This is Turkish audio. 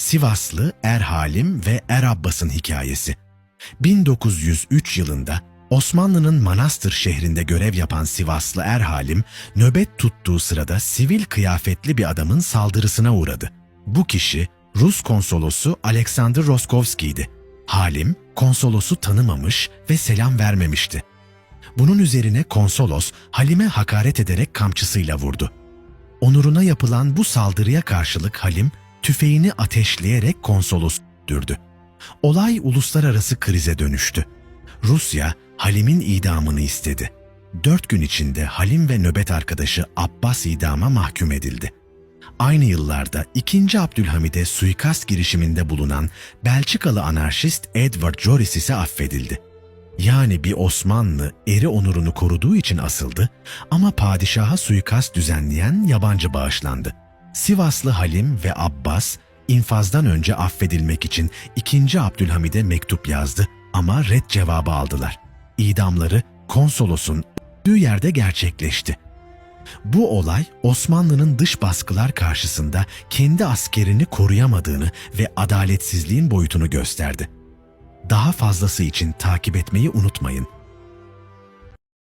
Sivaslı Er Halim ve Er Abbas'ın hikayesi. 1903 yılında Osmanlı'nın Manastır şehrinde görev yapan Sivaslı Er Halim, nöbet tuttuğu sırada sivil kıyafetli bir adamın saldırısına uğradı. Bu kişi Rus konsolosu Alexander Roskovski'ydi. Halim, konsolosu tanımamış ve selam vermemişti. Bunun üzerine konsolos Halim'e hakaret ederek kamçısıyla vurdu. Onuruna yapılan bu saldırıya karşılık Halim, tüfeğini ateşleyerek konsolos dürdü. Olay uluslararası krize dönüştü. Rusya, Halim'in idamını istedi. Dört gün içinde Halim ve nöbet arkadaşı Abbas idama mahkum edildi. Aynı yıllarda 2. Abdülhamid'e suikast girişiminde bulunan Belçikalı anarşist Edward Joris ise affedildi. Yani bir Osmanlı eri onurunu koruduğu için asıldı ama padişaha suikast düzenleyen yabancı bağışlandı. Sivaslı Halim ve Abbas infazdan önce affedilmek için 2. Abdülhamid'e mektup yazdı ama red cevabı aldılar. İdamları konsolosun öldüğü yerde gerçekleşti. Bu olay Osmanlı'nın dış baskılar karşısında kendi askerini koruyamadığını ve adaletsizliğin boyutunu gösterdi. Daha fazlası için takip etmeyi unutmayın.